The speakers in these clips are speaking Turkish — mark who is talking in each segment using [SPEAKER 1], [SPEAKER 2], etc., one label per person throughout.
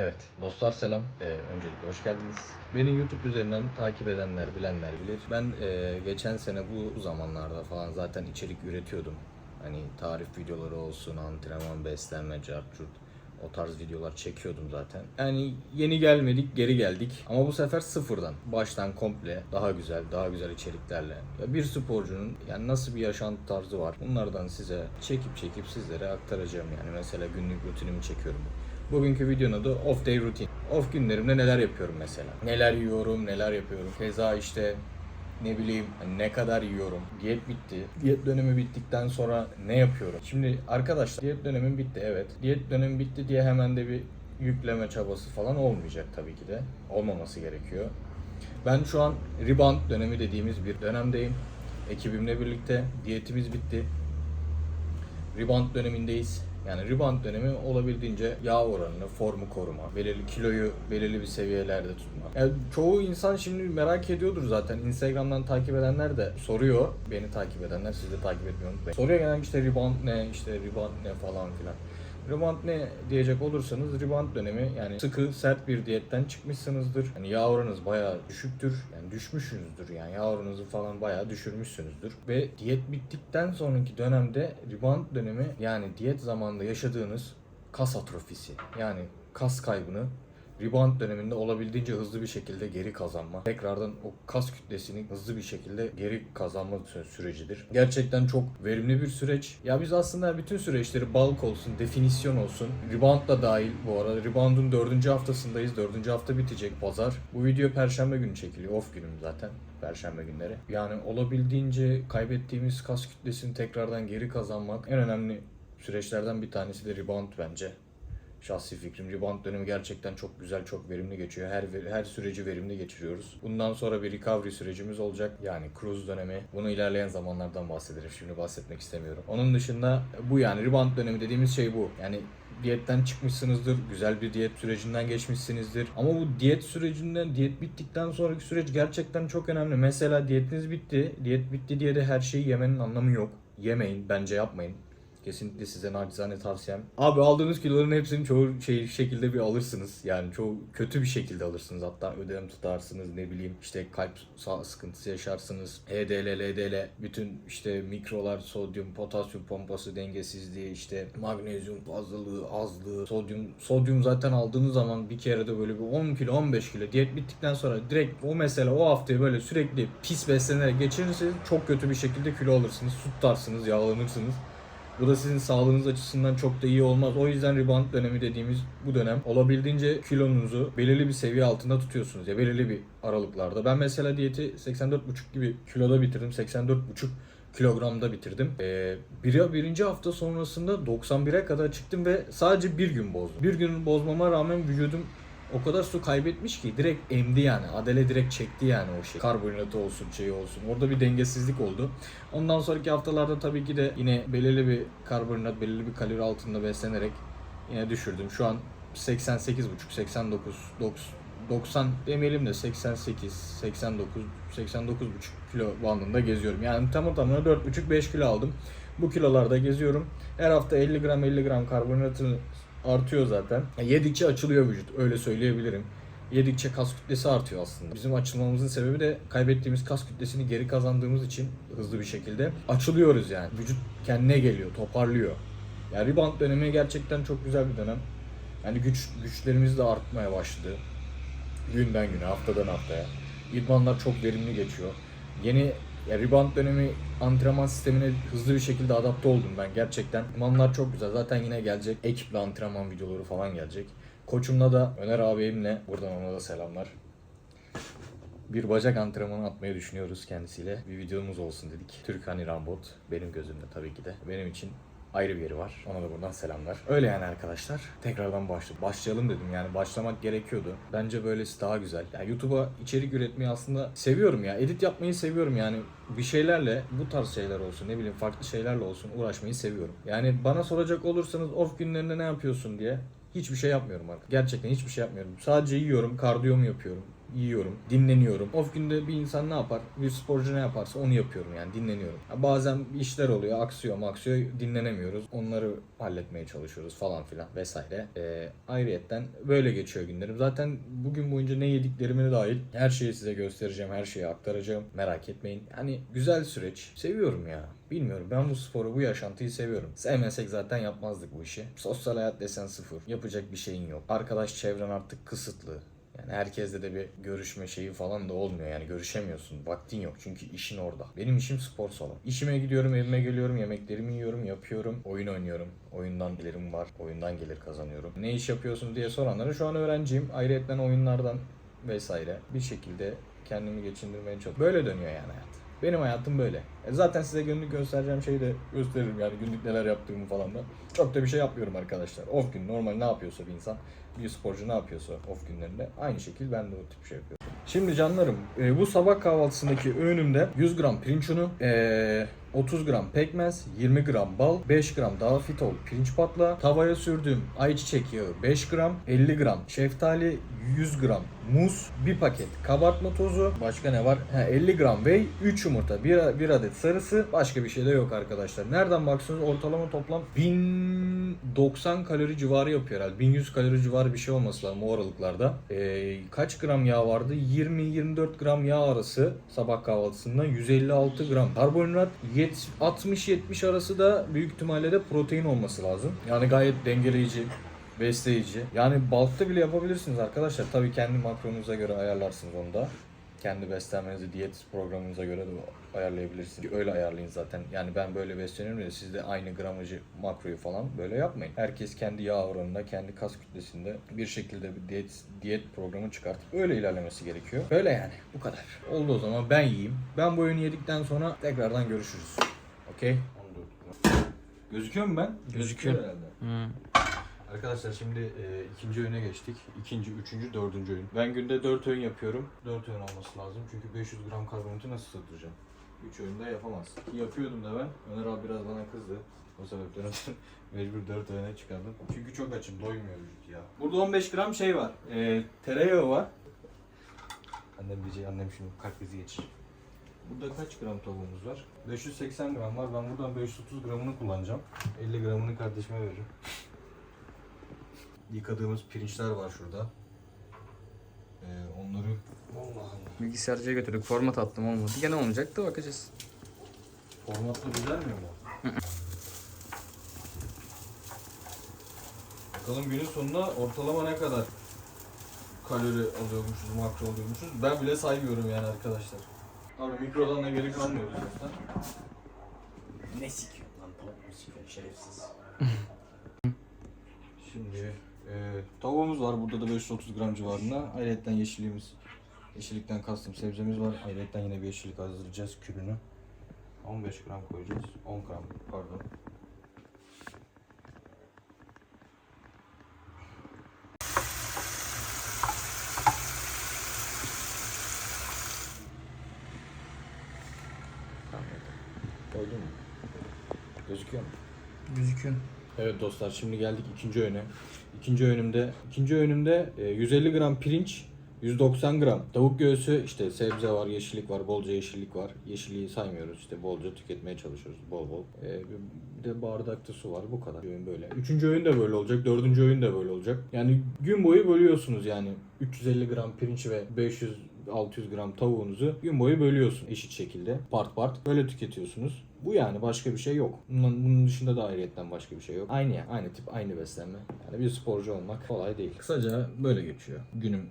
[SPEAKER 1] Evet, dostlar selam. Ee, öncelikle hoş geldiniz. Beni YouTube üzerinden takip edenler, bilenler bilir. Ben e, geçen sene bu zamanlarda falan zaten içerik üretiyordum. Hani tarif videoları olsun, antrenman, beslenme, cartçurt o tarz videolar çekiyordum zaten. Yani yeni gelmedik, geri geldik. Ama bu sefer sıfırdan, baştan komple daha güzel, daha güzel içeriklerle. Ya bir sporcunun yani nasıl bir yaşantı tarzı var? Bunlardan size çekip çekip sizlere aktaracağım yani. Mesela günlük rutinimi çekiyorum. Bugünkü videonun adı Off Day Routine. Off günlerimde neler yapıyorum mesela? Neler yiyorum, neler yapıyorum. Keza işte ne bileyim ne kadar yiyorum. Diyet bitti. Diyet dönemi bittikten sonra ne yapıyorum? Şimdi arkadaşlar diyet dönemim bitti evet. Diyet dönemi bitti diye hemen de bir yükleme çabası falan olmayacak tabii ki de. Olmaması gerekiyor. Ben şu an rebound dönemi dediğimiz bir dönemdeyim. Ekibimle birlikte diyetimiz bitti rebound dönemindeyiz. Yani rebound dönemi olabildiğince yağ oranını, formu koruma, belirli kiloyu belirli bir seviyelerde tutma. Yani çoğu insan şimdi merak ediyordur zaten. Instagram'dan takip edenler de soruyor. Beni takip edenler siz de takip unutmayın. Soruyor genelde işte rebound ne, işte rebound ne falan filan. Rebound ne diyecek olursanız rebound dönemi yani sıkı sert bir diyetten çıkmışsınızdır. Yani yağ oranınız bayağı düşüktür. Yani düşmüşsünüzdür yani yağ oranınızı falan bayağı düşürmüşsünüzdür. Ve diyet bittikten sonraki dönemde rebound dönemi yani diyet zamanında yaşadığınız kas atrofisi yani kas kaybını rebound döneminde olabildiğince hızlı bir şekilde geri kazanma. Tekrardan o kas kütlesini hızlı bir şekilde geri kazanma sü- sürecidir. Gerçekten çok verimli bir süreç. Ya biz aslında bütün süreçleri bulk olsun, definisyon olsun, rebound da dahil bu arada. Rebound'un dördüncü haftasındayız. Dördüncü hafta bitecek pazar. Bu video perşembe günü çekiliyor. Off günüm zaten. Perşembe günleri. Yani olabildiğince kaybettiğimiz kas kütlesini tekrardan geri kazanmak en önemli süreçlerden bir tanesi de rebound bence. Şahsi fikrim rebound dönemi gerçekten çok güzel, çok verimli geçiyor. Her her süreci verimli geçiriyoruz. Bundan sonra bir recovery sürecimiz olacak. Yani cruise dönemi. Bunu ilerleyen zamanlardan bahsederim. Şimdi bahsetmek istemiyorum. Onun dışında bu yani rebound dönemi dediğimiz şey bu. Yani diyetten çıkmışsınızdır, güzel bir diyet sürecinden geçmişsinizdir. Ama bu diyet sürecinden, diyet bittikten sonraki süreç gerçekten çok önemli. Mesela diyetiniz bitti, diyet bitti diye de her şeyi yemenin anlamı yok. Yemeyin, bence yapmayın. Kesinlikle size nacizane tavsiyem. Abi aldığınız kiloların hepsini çoğu şey şekilde bir alırsınız. Yani çoğu kötü bir şekilde alırsınız. Hatta ödem tutarsınız ne bileyim işte kalp sağ sıkıntısı yaşarsınız. HDL, LDL bütün işte mikrolar, sodyum, potasyum pompası dengesizliği, işte magnezyum fazlalığı, azlığı, sodyum. Sodyum zaten aldığınız zaman bir kere de böyle bir 10 kilo, 15 kilo diyet bittikten sonra direkt o mesela o haftayı böyle sürekli pis beslenerek geçirirseniz çok kötü bir şekilde kilo alırsınız. Su tutarsınız, yağlanırsınız. Bu da sizin sağlığınız açısından çok da iyi olmaz. O yüzden rebound dönemi dediğimiz bu dönem olabildiğince kilonuzu belirli bir seviye altında tutuyorsunuz ya belirli bir aralıklarda. Ben mesela diyeti 84,5 gibi kiloda bitirdim. 84,5 kilogramda bitirdim. Ee, bir, birinci hafta sonrasında 91'e kadar çıktım ve sadece bir gün bozdum. Bir gün bozmama rağmen vücudum o kadar su kaybetmiş ki direkt emdi yani. Adele direkt çekti yani o şey. Karbonhidratı olsun, şey olsun. Orada bir dengesizlik oldu. Ondan sonraki haftalarda tabii ki de yine belirli bir karbonhidrat, belirli bir kalori altında beslenerek yine düşürdüm. Şu an 88,5, 89, 90, 90 demeyelim de 88, 89, 89,5 kilo bandında geziyorum. Yani tamı tamına 4,5-5 kilo aldım. Bu kilolarda geziyorum. Her hafta 50 gram 50 gram karbonhidratı artıyor zaten. Yedikçe açılıyor vücut öyle söyleyebilirim. Yedikçe kas kütlesi artıyor aslında. Bizim açılmamızın sebebi de kaybettiğimiz kas kütlesini geri kazandığımız için hızlı bir şekilde açılıyoruz yani. Vücut kendine geliyor, toparlıyor. Yani rebound dönemi gerçekten çok güzel bir dönem. Yani güç güçlerimiz de artmaya başladı. Günden güne, haftadan haftaya. İdmanlar çok verimli geçiyor. Yeni ya rebound dönemi antrenman sistemine hızlı bir şekilde adapte oldum ben gerçekten. İdmanlar çok güzel. Zaten yine gelecek. Ekiple antrenman videoları falan gelecek. Koçumla da Öner abimle buradan ona da selamlar. Bir bacak antrenmanı atmayı düşünüyoruz kendisiyle. Bir videomuz olsun dedik. Türkan Rambot benim gözümde tabii ki de. Benim için ayrı bir yeri var. Ona da buradan selamlar. Öyle yani arkadaşlar. Tekrardan başla başlayalım dedim yani başlamak gerekiyordu. Bence böylesi daha güzel. Yani YouTube'a içerik üretmeyi aslında seviyorum ya. Edit yapmayı seviyorum yani. Bir şeylerle bu tarz şeyler olsun ne bileyim farklı şeylerle olsun uğraşmayı seviyorum. Yani bana soracak olursanız off günlerinde ne yapıyorsun diye hiçbir şey yapmıyorum artık. Gerçekten hiçbir şey yapmıyorum. Sadece yiyorum, kardiyomu yapıyorum. Yiyorum, dinleniyorum. Off günde bir insan ne yapar? Bir sporcu ne yaparsa onu yapıyorum yani dinleniyorum. Bazen işler oluyor, aksıyor maksıyor, dinlenemiyoruz. Onları halletmeye çalışıyoruz falan filan vesaire. Ee, ayrıyetten böyle geçiyor günlerim. Zaten bugün boyunca ne yediklerimi dahil her şeyi size göstereceğim, her şeyi aktaracağım. Merak etmeyin. Yani güzel süreç. Seviyorum ya. Bilmiyorum ben bu sporu, bu yaşantıyı seviyorum. Sevmesek zaten yapmazdık bu işi. Sosyal hayat desen sıfır. Yapacak bir şeyin yok. Arkadaş çevren artık kısıtlı. Yani herkesle de bir görüşme şeyi falan da olmuyor. Yani görüşemiyorsun. Vaktin yok çünkü işin orada. Benim işim spor salonu. İşime gidiyorum, evime geliyorum, yemeklerimi yiyorum, yapıyorum, oyun oynuyorum. Oyundan gelirim var, oyundan gelir kazanıyorum. Ne iş yapıyorsun diye soranlara şu an öğrenciyim. Ayrıca oyunlardan vesaire bir şekilde kendimi geçindirmeye çalışıyorum. Böyle dönüyor yani hayat. Benim hayatım böyle. E zaten size günlük göstereceğim şeyi de gösteririm yani günlük neler yaptığımı falan da. Çok da bir şey yapmıyorum arkadaşlar. Off gün normal ne yapıyorsa bir insan, bir sporcu ne yapıyorsa off günlerinde aynı şekilde ben de o tip şey yapıyorum. Şimdi canlarım e, bu sabah kahvaltısındaki öğünümde 100 gram pirinç unu, e, 30 gram pekmez, 20 gram bal, 5 gram daha fitol pirinç patla, tavaya sürdüğüm ayçiçek yağı 5 gram, 50 gram şeftali, 100 gram muz, 1 paket kabartma tozu, başka ne var? Ha, 50 gram whey, 3 yumurta, 1, 1 adet sarısı, başka bir şey de yok arkadaşlar. Nereden baksanız ortalama toplam 1090 kalori civarı yapıyor herhalde. 1100 kalori civarı bir şey olması lazım o aralıklarda. Ee, kaç gram yağ vardı? 20-24 gram yağ arası sabah kahvaltısında 156 gram karbonhidrat 60-70 arası da büyük ihtimalle de protein olması lazım. Yani gayet dengeleyici besleyici. Yani balıkta bile yapabilirsiniz arkadaşlar. Tabii kendi makronuza göre ayarlarsınız onu da. Kendi beslenmenizi diyet programınıza göre de ayarlayabilirsiniz. Öyle ayarlayın zaten. Yani ben böyle besleniyorum ya siz de aynı gramajı makroyu falan böyle yapmayın. Herkes kendi yağ oranında, kendi kas kütlesinde bir şekilde bir diyet, diyet programı çıkartıp öyle ilerlemesi gerekiyor. Böyle yani bu kadar. Oldu o zaman ben yiyeyim. Ben bu öğünü yedikten sonra tekrardan görüşürüz. Okey? Gözüküyor mu ben?
[SPEAKER 2] Gözüküyor.
[SPEAKER 1] herhalde. Arkadaşlar şimdi e, ikinci öğüne geçtik. İkinci, üçüncü, dördüncü öğün. Ben günde dört öğün yapıyorum. Dört öğün olması lazım. Çünkü 500 gram karbonhidratı nasıl sığdıracağım? Üç öğünde yapamaz. Ki yapıyordum da ben. Öner abi biraz bana kızdı. O sebepten ötürü mecbur dört öğüne çıkardım. Çünkü çok açım. Doymuyor vücut ya. Burada 15 gram şey var. E, tereyağı var. Annem diyecek, annem şimdi kalp krizi geçirir. Burada kaç gram tavuğumuz var? 580 gram var. Ben buradan 530 gramını kullanacağım. 50 gramını kardeşime veririm. Yıkadığımız pirinçler var şurada. Ee, onları Allah Allah.
[SPEAKER 2] Bilgisayarcıya götürdük. Format attım olmadı. Gene olmayacak da bakacağız.
[SPEAKER 1] Formatla düzelmiyor mu? Bakalım günün sonunda ortalama ne kadar kalori alıyormuşuz, makro alıyormuşuz. Ben bile saymıyorum yani arkadaşlar. Abi mikrodan da geri kalmıyoruz zaten. Ne sikiyorsun lan tavuk mu sikiyorsun şerefsiz. Şimdi e, tavuğumuz var burada da 530 gram civarında. Ayrıca yeşilliğimiz, yeşillikten kastım sebzemiz var. Ayrıca yine bir yeşillik hazırlayacağız kürünü. 15 gram koyacağız. 10 gram pardon. Koydun mu? Gözüküyor mu?
[SPEAKER 2] Gözüküyor.
[SPEAKER 1] Evet dostlar şimdi geldik ikinci öğüne. İkinci öğünümde, ikinci öğünümde e, 150 gram pirinç, 190 gram tavuk göğsü, işte sebze var, yeşillik var, bolca yeşillik var. Yeşilliği saymıyoruz işte bolca tüketmeye çalışıyoruz bol bol. E, bir de bardakta su var bu kadar. Öğün böyle. Üçüncü öğün de böyle olacak, dördüncü öğün de böyle olacak. Yani gün boyu bölüyorsunuz yani 350 gram pirinç ve 500 600 gram tavuğunuzu gün boyu bölüyorsun eşit şekilde. Part part böyle tüketiyorsunuz. Bu yani başka bir şey yok. Bunun, bunun dışında da ayrıyetten başka bir şey yok. Aynı ya, aynı tip, aynı beslenme. Yani bir sporcu olmak kolay değil. Kısaca böyle geçiyor. Günüm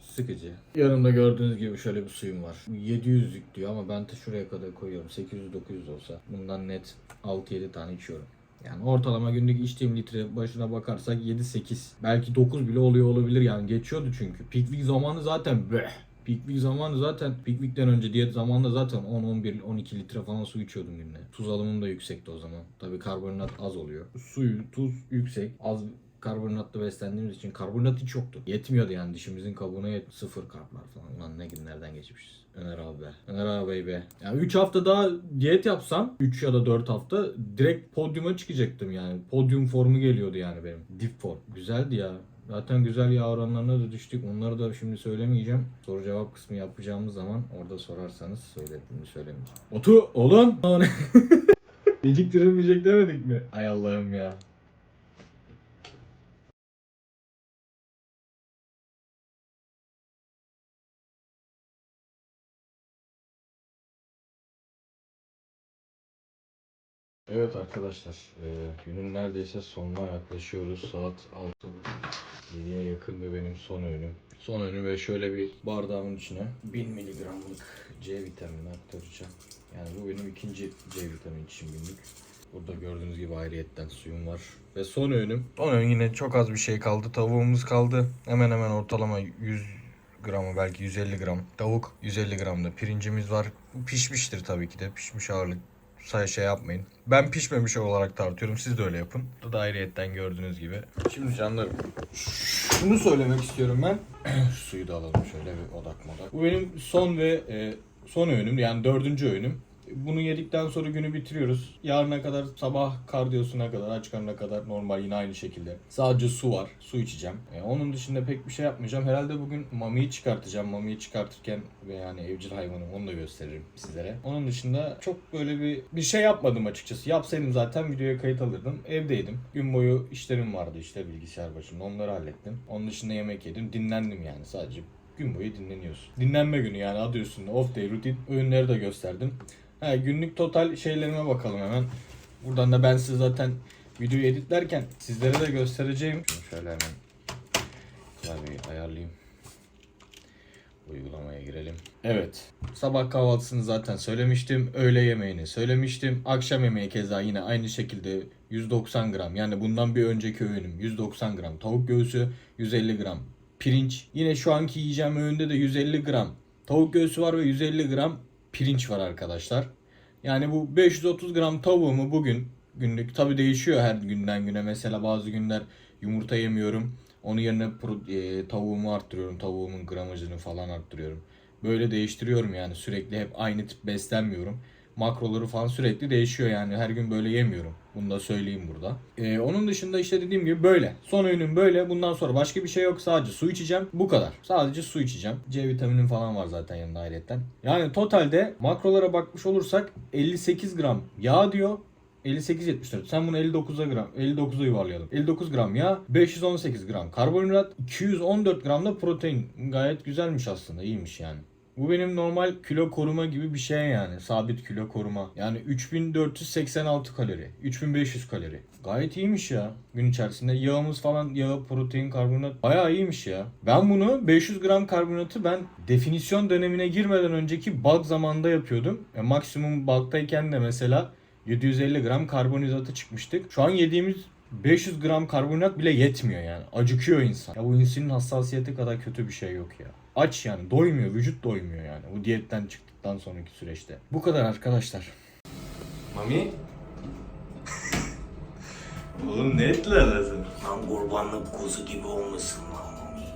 [SPEAKER 1] sıkıcı. Yanımda gördüğünüz gibi şöyle bir suyum var. 700'lük diyor ama ben de şuraya kadar koyuyorum. 800-900 olsa bundan net 6-7 tane içiyorum. Yani ortalama günlük içtiğim litre başına bakarsak 7-8 belki 9 bile oluyor olabilir yani geçiyordu çünkü. Week zamanı zaten beh. Week zamanı zaten Peak week'ten önce diyet zamanında zaten 10 11 12 litre falan su içiyordum günde. Tuz alımım da yüksekti o zaman. Tabii karbonhidrat az oluyor. Suyu, tuz yüksek. Az karbonhidratlı beslendiğimiz için karbonhidrat hiç yoktu. Yetmiyordu yani dişimizin kabuğuna yet sıfır karplar falan. Ulan ne günlerden geçmişiz. Öner abi be. Öner abi be. Yani 3 hafta daha diyet yapsam 3 ya da 4 hafta direkt podyuma çıkacaktım yani. Podyum formu geliyordu yani benim. Dip form. Güzeldi ya. Zaten güzel yağ oranlarına da düştük. Onları da şimdi söylemeyeceğim. Soru cevap kısmı yapacağımız zaman orada sorarsanız söylediğimi söylemeyeceğim. Otu oğlum. Geciktirilmeyecek demedik mi? Ay Allah'ım ya. Evet arkadaşlar, e, günün neredeyse sonuna yaklaşıyoruz. Saat 6.7'ye yakın ve benim son öğünüm. Son öğünü ve şöyle bir bardağımın içine 1000 miligramlık C vitamini aktaracağım. Yani bu benim ikinci C vitamini için günlük. Burada gördüğünüz gibi ayrıyetten suyum var. Ve son öğünüm. Son öğün yine çok az bir şey kaldı. Tavuğumuz kaldı. Hemen hemen ortalama 100 gramı belki 150 gram. Tavuk 150 gram da pirincimiz var. Pişmiştir tabii ki de. Pişmiş ağırlık say şey yapmayın. Ben pişmemiş olarak tartıyorum. Siz de öyle yapın. Bu da ayrıyetten gördüğünüz gibi. Şimdi canlarım. Şunu söylemek istiyorum ben. Suyu da alalım şöyle bir odak modak. Bu benim son ve e, son öğünüm yani dördüncü öğünüm. Bunu yedikten sonra günü bitiriyoruz. Yarına kadar sabah kardiyosuna kadar, aç karnına kadar normal yine aynı şekilde. Sadece su var. Su içeceğim. E, onun dışında pek bir şey yapmayacağım. Herhalde bugün mamiyi çıkartacağım. Mamiyi çıkartırken ve yani evcil hayvanım onu da gösteririm sizlere. Onun dışında çok böyle bir bir şey yapmadım açıkçası. Yapsaydım zaten videoya kayıt alırdım. Evdeydim. Gün boyu işlerim vardı işte bilgisayar başında. Onları hallettim. Onun dışında yemek yedim. Dinlendim yani sadece gün boyu dinleniyorsun. Dinlenme günü yani adı üstünde off day rutin öğünleri de gösterdim. Ha, günlük total şeylerime bakalım hemen. Buradan da ben size zaten videoyu editlerken sizlere de göstereceğim. Şunu şöyle hemen klavyeyi ayarlayayım. Uygulamaya girelim. Evet. Sabah kahvaltısını zaten söylemiştim. Öğle yemeğini söylemiştim. Akşam yemeği keza yine aynı şekilde 190 gram. Yani bundan bir önceki öğünüm 190 gram. Tavuk göğsü 150 gram. Pirinç. Yine şu anki yiyeceğim öğünde de 150 gram. Tavuk göğsü var ve 150 gram pirinç var arkadaşlar. Yani bu 530 gram tavuğumu bugün günlük tabi değişiyor her günden güne. Mesela bazı günler yumurta yemiyorum. Onun yerine e, tavuğumu arttırıyorum. Tavuğumun gramajını falan arttırıyorum. Böyle değiştiriyorum yani sürekli hep aynı tip beslenmiyorum. Makroları falan sürekli değişiyor yani her gün böyle yemiyorum. Bunu da söyleyeyim burada. E, onun dışında işte dediğim gibi böyle. Son öğünüm böyle. Bundan sonra başka bir şey yok. Sadece su içeceğim. Bu kadar. Sadece su içeceğim. C vitaminim falan var zaten yanında ayrıyetten. Yani totalde makrolara bakmış olursak 58 gram yağ diyor. 58-74. Sen bunu 59'a gram, 59'a yuvarlayalım. 59 gram yağ, 518 gram karbonhidrat, 214 gram da protein. Gayet güzelmiş aslında, iyiymiş yani. Bu benim normal kilo koruma gibi bir şey yani. Sabit kilo koruma. Yani 3486 kalori, 3500 kalori. Gayet iyiymiş ya gün içerisinde. Yağımız falan, yağı, protein, karbonhidrat bayağı iyiymiş ya. Ben bunu 500 gram karbonhidratı ben definisyon dönemine girmeden önceki bulk zamanında yapıyordum. E, maksimum bulktayken de mesela 750 gram karbonhidratı çıkmıştık. Şu an yediğimiz 500 gram karbonhidrat bile yetmiyor yani. Acıkıyor insan. Ya bu insülin hassasiyeti kadar kötü bir şey yok ya. Aç yani doymuyor. Vücut doymuyor yani. Bu diyetten çıktıktan sonraki süreçte. Bu kadar arkadaşlar.
[SPEAKER 2] Mami? Oğlum ne ettiler lan sen?
[SPEAKER 3] Lan kurbanlık kuzu gibi olmasın lan mami.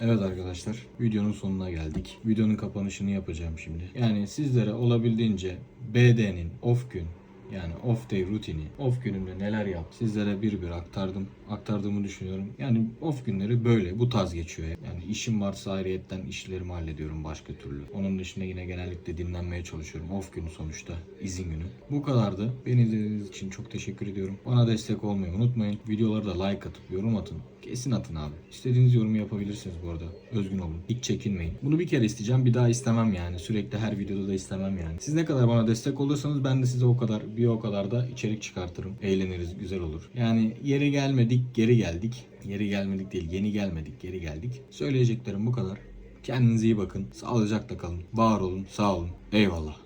[SPEAKER 1] Evet arkadaşlar videonun sonuna geldik. Videonun kapanışını yapacağım şimdi. Yani sizlere olabildiğince BD'nin off gün yani off day rutini, off günümde neler yap sizlere bir bir aktardım. Aktardığımı düşünüyorum. Yani off günleri böyle bu tarz geçiyor. Yani işim varsa ayrıyetten işlerimi hallediyorum başka türlü. Onun dışında yine genellikle dinlenmeye çalışıyorum. Off günü sonuçta izin günü. Bu kadardı. Beni izlediğiniz için çok teşekkür ediyorum. Bana destek olmayı unutmayın. Videoları da like atıp yorum atın. Kesin atın abi. İstediğiniz yorumu yapabilirsiniz bu arada. Özgün olun. Hiç çekinmeyin. Bunu bir kere isteyeceğim. Bir daha istemem yani. Sürekli her videoda da istemem yani. Siz ne kadar bana destek olursanız ben de size o kadar bir o kadar da içerik çıkartırım. Eğleniriz. Güzel olur. Yani yeri gelmedik geri geldik. Yeri gelmedik değil. Yeni gelmedik geri geldik. Söyleyeceklerim bu kadar. Kendinize iyi bakın. Sağlıcakla kalın. Var olun. Sağ olun. Eyvallah.